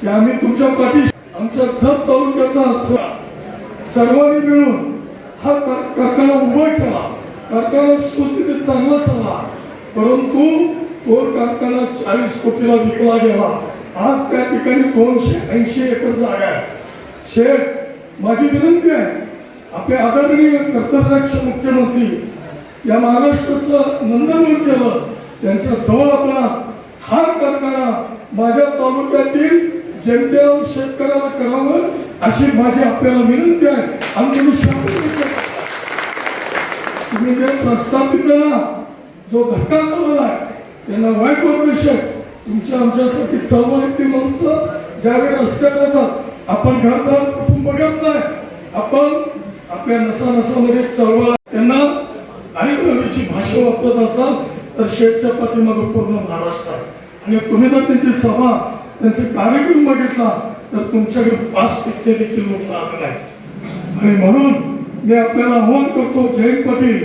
की आम्ही तुमच्या पाठीशी आमच्या जत तालुक्याचा असला सर्वांनी मिळून हा कार- कारखाना उभा ठेवा. कारखाना सुस्थितीत चांगलाच हवा परंतु तो कारखाना चाळीस कोटीला विकला गेला. आज त्या ठिकाणी दोनशे ऐंशी एकर जागा आहे. शेठ माझी विनंती आहे आपले आदरणीय कर्तव्याक्ष मुख्यमंत्री या महाराष्ट्राचं नंदनवन केलं त्यांच्या जवळ आपण हा कारखाना माझ्या तालुक्यातील जनतेला शेतकऱ्याला करावं अशी माझी आपल्याला विनंती आहे. आणि तुम्ही तुम्ही जे प्रस्थापितांना जो धक्का झालेला आहे त्यांना वाईट प्रदर्शक तुमच्या आमच्यासाठी चळवळीतली माणसं ज्यावेळी रस्त्यात येतात आपण घरदार कुटुंब बघत नाही. आपण आपल्या नसा नसामध्ये चळवळ त्यांना आणि रवीची भाषा वापरत असाल तर शेठच्या पाठीमागे पूर्ण महाराष्ट्र आहे. आणि तुम्ही जर त्यांची सभा त्यांचे कार्यक्रम बघितला तर तुमच्याकडे पाच टक्के देखील लोक आज नाही. आणि म्हणून मी आपल्याला आव्हान करतो जयंत पाटील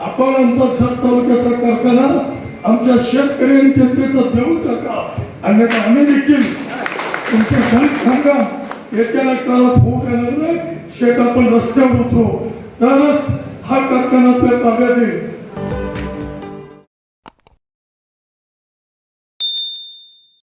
आपण आमचा जत तालुक्याचा कारखाना आमच्या शेतकरी आणि जनतेचा देऊन टाका. अन्यथा आम्ही देखील तुमचे दलित कामगार येत्या काळात होऊ देणार नाही. शेत आपण रस्त्यावर उतरू. तरच हा कारखाना आपल्या ताब्यात येईल.